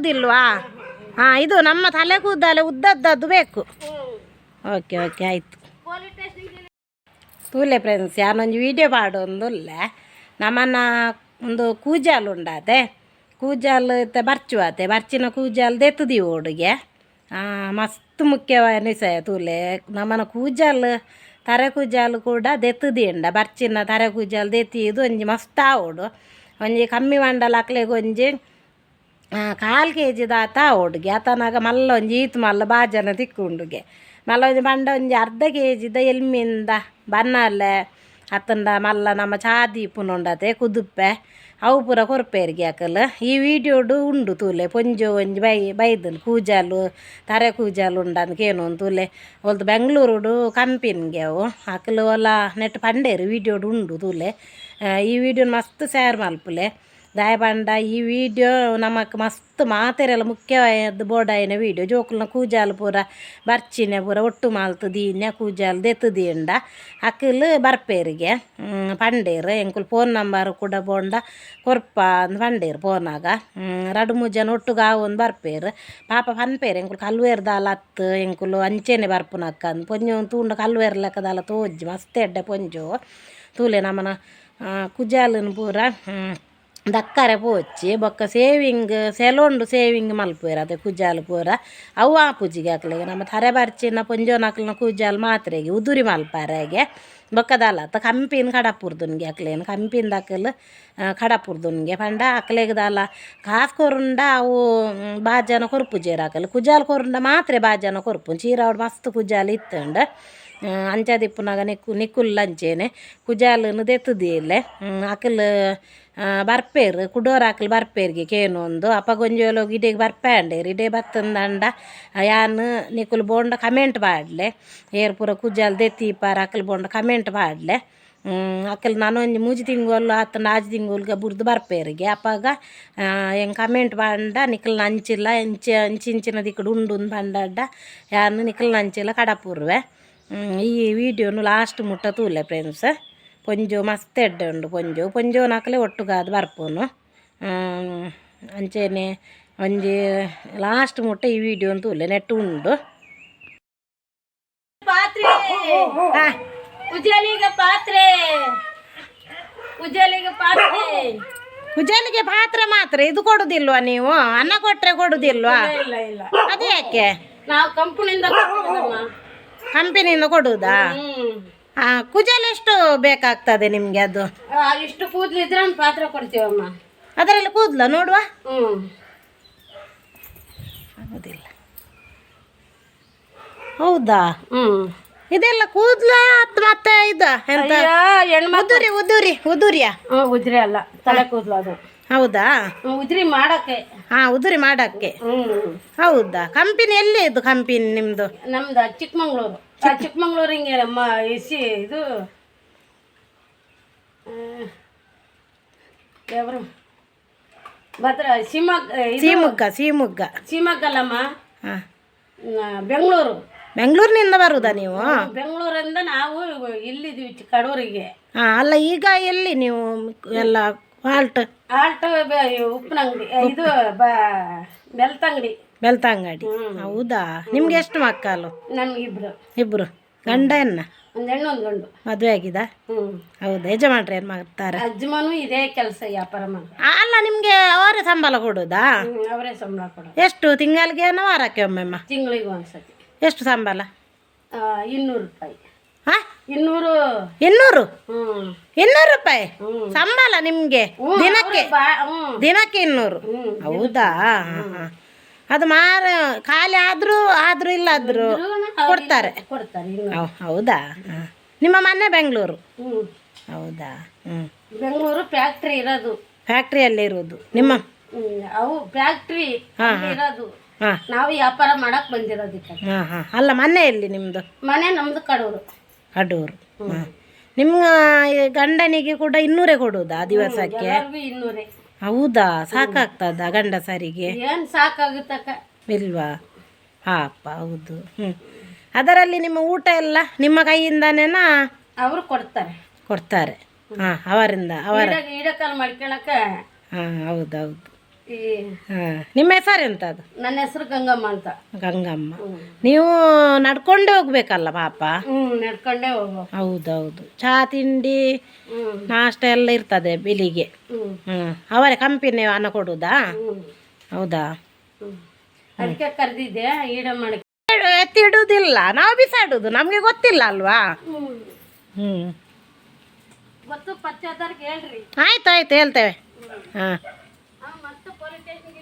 ಕೊಡುವುದಿಲ್ವಾ ಹಾ, ಇದು ನಮ್ಮ ತಲೆ ಕೂದಲೆ ಉದ್ದದ್ದದ್ದು ಬೇಕು. ಓಕೆ ಓಕೆ ಆಯಿತು. ತೂಲೆ ಫ್ರೆಂಡ್ಸ್ ಯಾನೊಂದು ವೀಡಿಯೋ ಪಾಡೊಂದುಲ್ಲ ನಮ್ಮನ್ನ ಒಂದು ಕೂಜಾಲ್ ಉಂಡಾದೆ ಕೂಜಾಲ್ ಬರ್ಚುವಾತೆ, ಬರ್ಚಿನ ಕೂಜಾಲ್ ದೆತ್ತದಿ ಆ, ಮಸ್ತ್ ಮುಖ್ಯವಾದ ತೂಲೆ. ನಮ್ಮನ ಕೂಜಾಲ್, ತರೆ ಕೂಜಾಲ್ ಕೂಡ ದೆತ್ತುದಿ ಉಂಡ. ಬರ್ಚಿನ ತರೆ ಕೂಜಾಲ್ ದೆತ್ತಿ ಇದು ಒಂಜಿ ಮಸ್ತ್ ಓಡು. ಒಂಜಿ ಕಮ್ಮಿ ಮಂಡಲ ಅಕ್ಲೆಗ್ ಒಂಜಿ ಕಾಲು ಕೆ ಜಿ ದಾತ ಉಡುಗೆ ಆತನಾಗ ಮಲ್ಲ ಒಂಜಿ ಈತ್ ಮಲ್ಲ ಬಾಜನ ತಿಕ್ಕುಂಡುಗೆ ಮಲ್ಲ ಒಂಜಿ ಬಂಡ ಒಂಜಿ ಅರ್ಧ ಕೆ ಜಿದ ಎಲ್ಮಿಂದ ಬನ್ನಲೆ, ಅತ್ತಂದ ಮಲ್ಲ ನಮ್ಮ ಚಾದೀಪುನುಂಡತೆ ಕುದುಪ್ಪೆ, ಅವು ಪೂರ ಕೊರ್ಪೇರಿಗೆ ಹಾಕಲ್. ಈ ವಿಡಿಯೋಡು ಉಂಡು ತೂಲೆ, ಪೊಂಜು ಒಂಜಿ ಬೈ, ಬೈದನ್ ಕೂಜಾಲು, ತರೆ ಕೂಜಾಲು ಉಂಡನ್ ಕೇನು ತೂಲೆ. ಒಲ್ದು ಬೆಂಗಳೂರುಡು ಕಂಪಿನ್ಗೆ ಅವು ಹಾಕಲು. ಒಲ್ಲ ನೆಟ್ ಪಂಡೇರು ವಿಡಿಯೋಡು ಉಂಡು ತೂಲೆ. ಈ ವಿಡಿಯೋನ ಮಸ್ತ್ ಶೇರ್ ಮಲ್ಪುಲೆ. ದಾಯ ಪಂಡ ಈ ವಿಡಿಯೋ ನಮಕ್ ಮಸ್ತ್ ಮಾತೆರೆಲ್ಲ ಮುಖ್ಯವಾದ ಬೋಡಾಯಿನ ವಿಡಿಯೋ ಜೋಕುಲ್ನ ಕೂಜಾಲು ಪೂರ ಬರ್ಚಿನ ಪೂರ ಒಟ್ಟು ಮಾಲ್ತು ದೀನ್ಯ ಕೂಜಾಲು ದೆತ್ತುದೀಂಡ ಅಕ್ಕಲ್ ಬರ್ಪೇರಿಗೆ ಹ್ಮ್, ಪಂಡೇರು ಎಂಕುಲ್ ಫೋನ್ ನಂಬರ್ ಕೂಡ ಬೋಂಡ ಕೊರ್ಪ ಅಂದ್ ಪಂಡೇರ್ ಫೋನಾಗ ರಡು ಒಟ್ಟು ಒಟ್ಟುಗ ಒಂದು ಬರ್ಪೇರ್. ಪಾಪ ಪನ್ಪೇರ್ ಎಂಕುಲ್ ಕಲ್ವೇರ್ ದಾಲ ಹತ್ತು ಎಂಕುಲು ಅಂಚೆನೆ ಬರ್ಪುನಕ್ಕ ಅಂದ್. ಪೊಂಜು ತೂಂಡ ಕಲ್ವೇರ್ ಲೆಕ್ಕದಾಲ ತೋಜ್ಜಿ ಮಸ್ತ್ ಎಡ್ಡೆ ಪೊಂಜು. ತೂಲೆ ನಮ್ಮನ ಕುಜಾಲನ್ ಪೂರ ದಕ್ಕರೆ ಪೋಚಿ, ಬೊಕ್ಕ ಸೇವಿಂಗ್, ಸೆಲೊಂಡು ಸೇವಿಂಗ್ ಮಲ್ಪುವೆರ್, ಅದೇ ಕುಜಾಲ್ ಪೂರ. ಅವು ಆ ಪೂಜಿಗೆ ಹಾಕ್ಲಿಗೆ, ನಮ್ಮ ತರೆ ಬರ್ಚಿನ ಪೊಂಜೋನ್ ಕುಜಾಲು ಮಾತ್ರೆಗೆ ಉದುರಿ ಮಲ್ಪಾರೆಗೆ ಬೊಕ್ಕದಲ್ಲ ತ ಕಂಪಿನ ಕಡಪುರ್ದುನ್ಗೆ ಹಾಕ್ಲೇನು ಕಂಪಿನ್ ಹಾಕಲು ಕಡಪುರ್ದುನ್ಗೆ ಪಂಡ ಹಾಕ್ಲೇಗದಲ್ಲ ದಾಲ, ಕಾಸ್ ಕೊರುಂಡ ಅವು ಬಾಜನ ಕೊರ್ಪು ಜೇರ್ ಹಾಕಲು. ಕುಜಾಲ್ ಕೊರುಂಡ ಮಾತ್ರೆ ಬಾಜನ ಕೊರ್ಪು ಚೀರಾವಡ್ ಮಸ್ತ್ ಕುಜಾಲು ಇತ್ತಂಡ. ಅಂಚದಿಪ್ಪುನಾಗ ನಿಕ್ಕು, ನಿಕ್ಕುಲ್ ಅಂಚೇನೆ, ಕುಜಾಲನು ದೆತ್ತದಿಯಲ್ಲೆ. ಅಕಲ್ ಬರ್ಪೇರು ಕುಡೋರ್ ಅಕಲ್ ಬರ್ಪೇರ್ಗೆ ಕೇನೊಂದು ಅಪ್ಪ ಗೊಂಜೋಲು ಇಡೆಗ್ ಬರ್ಪಾಂಡೇರ್ ಇಡೆ ಬತ್ತಂದಂಡ ಯಾನ್ ನಿಕುಲು ಬೋಂಡ ಕಮೆಂಟ್ ಪಾಡ್ಲೆ ಏರ್ ಪೂರ ಕುಜಾಲ್ ದೆತ್ತಿಪಾರ ಅಕಲ್ ಬೋಂಡ ಕಮೆಂಟ್ ಪಾಡ್ಲೆ ಅಕ್ಕಲ್ ನಾನು ಒಂಜಿ ಮೂಜಿ ತಿಂಗಳು ಆತಂಡ ಆಜಿ ಗ ಬುರ್ದು ಬರ್ಪೇರಿಗೆ. ಅಪ್ಪಾಗ ಹೆಂಗೆ ಕಮೆಂಟ್ ಪಾಂಡ ನಿಕ್ಕಲ್ನ ಅಂಚಿಲ್ಲ ಇಂಚ ಇಂಚಿಂಚಿನ ದಿಕ್ಕಡು ಉಂಡು ಬಂಡಡ್ಡ ಯಾರನ್ನು ನಿಕ್ಕಲ್ನ ಅಂಚಿಲ್ಲ ಕಡಪುರ್ವೆ. ಈ ವಿಡಿಯೋನು ಲಾಸ್ಟ್ ಮುಟ್ಟ ತೂಲೆ ಫ್ರೆಂಡ್ಸ್. ಪೊಂಜು ಮಸ್ತ್ ಎಡ್ಡೆ ಉಂಡು ಪೊಂಜು ಪೊಂಜು ನಾಕಲೆ ಒಟ್ಟುಗಾದ ಬರ್ಪುನು ಅಂಚೇನೆ ಒಂಜಿ ಲಾಸ್ಟ್ ಮುಟ್ಟ ಈ ವಿಡಿಯೋ ಅಂತ ಉಲ್ಲೆ ನೆಟ್ಟು ಉಂಡು ಪಾತ್ರೆ ಉಜಲಿಗೆ ಪಾತ್ರೆ ಉಜಲಿಗೆ ಪಾತ್ರೆ ಕುಜಾಲಿಗೆ ಪಾತ್ರ ಮಾತ್ರ ಇದು ಕೊಡುದಿಲ್ವಾ ನೀವು ಅನ್ನ ಕೊಟ್ರೆ ಕೊಡುದಿಲ್ವಾ ಅದು ಯಾಕೆ ನಾವು ಕಂಪನಿಯಿಂದ. ಕಂಪನಿಯಿಂದ ಕೊಡುವುದಾ ಹಾ ಕುಜಲ್ ಎಷ್ಟು ಬೇಕಾಗ್ತದೆ ನಿಮ್ಗೆ ಅದು? ಆ, ಇಷ್ಟು ಕೂದ್ಲಿದ್ರೆ ಒಂದು ಪಾತ್ರೆ ಕೊಡ್ತೀವಮ್ಮ. ಅದರಲ್ಲಿ ಕೂದ್ಲ ನೋಡುವ? ಹ್ಮ್. ಆಗೋದಿಲ್ಲ. ಹೌದಾ? ಹ್ಮ್. ಇದೆಲ್ಲ ಕೂದ್ಲ ಅತ್ ಮತ್ತೆ ಇದ ಎಂತ? ಅಯ್ಯೋ ಹೆಣ್ಮಕ್ಳು. ಉದುರಿ ಉದುರಿ ಉದುರಿಯ? ಹ್ಞೂ ಉದ್ರಿ ಅಲ್ಲ ತಲೆ ಕೂದ್ಲು ಅದು. ಹೌದಾ? ಹ್ಞೂ ಉದ್ರಿ ಮಾಡಕ್ಕೆ. ಹಾ ಉದುರಿ ಮಾಡಕ್ಕೆ. ಹ್ಞೂ ಹೌದಾ? ಕಂಪನಿ ಎಲ್ಲಿ ಇದು ಕಂಪನಿ ನಿಮ್ದು? ನಮ್ದು ಚಿಕ್ಕಮಂಗ್ಳೂರು. ಚಿಕ್ಕಮಂಗ್ಳೂರು ಹಿಂಗೆ ನಮ್ಮ ಇಸಿ ಇದು ಯಾವ್ರು? ಭದ್ರ ಶಿವಮೊಗ್ಗ ಶಿವಮೊಗ್ಗ ಶಿವಮೊಗ್ಗ ಅಲ್ಲಮ್ಮ ಹಾ. ಬೆಂಗಳೂರು. ಬೆಂಗಳೂರಿನಿಂದ ಬರುದಾ ನೀವು? ಬೆಂಗಳೂರಿಂದ ನಾವು ಇಲ್ಲಿದ್ದೀವಿ ಕಡೂರಿಗೆ. ಹಾಂ ಅಲ್ಲ ಈಗ ಎಲ್ಲಿ ನೀವು ಎಲ್ಲ ಹಾಲ್ಟ್? ಹಾಲ್ಟ್ ಉಪ್ಪಿನಂಗಡಿ ಇದು ಬ ಬೆಳ್ತಂಗಡಿ ಬೆಳ್ತಂಗಡಿ. ಹೌದಾ? ನಿಮ್ಗೆ ಎಷ್ಟು ಮಕ್ಕಳು? ಇಬ್ಬರು ಇಬ್ರು. ಗಂಡ ಎನ್ನ ಒಂದು ಹೆಣ್ಣು ಒಂದು ಗಂಡು. ಮದುವೆ ಆಗಿದ? ಹೌದಾ ಯಜಮಾನ್ರಿ ಏನು ಮಾಡ್ತಾರೆ? ಅಜ್ಜಮನು ಇದೇ ಕೆಲಸ ವ್ಯಾಪಾರ ಮಾಡಿ ಅಲ್ಲ ನಿಮ್ಗೆ ಅವರೇ ಸಂಬಳ ಕೊಡುದಾ? ಅವರೇ ಸಂಬಳ ಕೊಡೋದು. ಎಷ್ಟು ತಿಂಗಳಿಗೆ ಏನೋ ವಾರಕ್ಕೆ ಒಮ್ಮೆಮ್ಮ? ತಿಂಗಳಿಗೆ ಒಂದ್ಸತಿ. ಎಷ್ಟು ಸಂಬಳ? ಇನ್ನೂರು ರೂಪಾಯಿ. ಹಾ ಇನ್ನೂರು. ಇನ್ನೂರು? ಇನ್ನೂರು ರೂಪಾಯಿ? ಸಂಬಳ ನಿಮ್ಗೆ ದಿನಕ್ಕೆ? ದಿನಕ್ಕೆ ಇನ್ನೂರು? ಹೌದಾ. ಅದು ಮಾರ ಖಾಲಿ ಆದ್ರೂ ಆದ್ರೂ ಇಲ್ಲಾದ್ರೂ ಕೊಡ್ತಾರೆ. ಕೊಡ್ತಾರೆ ಹೌದಾ? ಹಾ. ನಿಮ್ಮ ಮನೆ ಬೆಂಗಳೂರು? ಹೌದಾ? ಹ್ಞೂ ಬೆಂಗಳೂರು ಫ್ಯಾಕ್ಟ್ರಿ ಇರೋದು. ಫ್ಯಾಕ್ಟ್ರಿಯಲ್ಲಿ ಇರೋದು. ನಿಮ್ಮ? ಅವು ಫ್ಯಾಕ್ಟ್ರಿ ಇರೋದು. ನಾವು ವ್ಯಾಪಾರ ಮಾಡಕ್ ಬಂದಿರೋದಕ್ಕೆ. ಹಾಂ ಹಾಂ. ಅಲ್ಲ ಮನೆಯಲ್ಲಿ ನಿಮ್ಮದು ಮನೆ ನಮ್ಮದು ಕಡೂರು. ಕಡೂರು. ಹಾಂ. ನಿಮ್ಮ ಗಂಡನಿಗೆ ಕೂಡ ಇನ್ನೂರೇ ಕೊಡುವುದಾ ದಿವಸಕ್ಕೆ? ಇನ್ನೂರೇ. ಹೌದಾ? ಸಾಕಾಗ್ತದ ಗಂಡಸರಿಗೆ ಏನ್ ಸಾಕಾಗುತ್ತಕ್ಕ ಇಲ್ವಾ? ಹಾಪ ಹೌದು. ಹ್ಞೂ ಅದರಲ್ಲಿ ನಿಮ್ಮ ಊಟ ಎಲ್ಲ ನಿಮ್ಮ ಕೈಯಿಂದನೇನಾ? ಅವರು ಕೊಡ್ತಾರೆ. ಕೊಡ್ತಾರೆ. ಹಾಂ ಅವರಿಂದ ಅವರ ಇಡಕಲ್ ಹಾಂ ಹೌದೌದು. ಹಾಂ ನಿಮ್ಮ ಹೆಸರು ಎಂಥದ್ದು ನನ್ನ ಹೆಸರು ಗಂಗಮ್ಮ ಅಂತ. ಗಂಗಮ್ಮ. ನೀವು ನಡ್ಕೊಂಡೇ ಹೋಗ್ಬೇಕಲ್ಲ ಪಾಪ? ನಡ್ಕೊಂಡೇ ಹೋಗ್ಬೇಕು. ಹೌದೌದು. ಚಹಾ ತಿಂಡಿ ನಾಷ್ಟ ಎಲ್ಲ ಇರ್ತದೆ ಬೆಳಿಗ್ಗೆ ಹ್ಮ್. ಹ್ಞೂ ಅವರೇ ಕಂಪನಿ ಅನ್ನ ಕೊಡುದಾ? ಹೌದಾ? ಅದಕ್ಕೆ ಕರೆದಿದ್ದೆ ಈಡ ಮಾಡಿ ನಾವು ಬಿಸಾಡುದು. ನಮಗೆ ಗೊತ್ತಿಲ್ಲ ಅಲ್ವಾ? ಹ್ಮ್. ಹ್ಞೂ ಗೊತ್ತು ಪಚ್ಚದವ್ರಿಗೆ ಹೇಳ್ರಿ. ಆಯ್ತು ಆಯ್ತು ಹೇಳ್ತೇವೆ ಹಾಂ. police station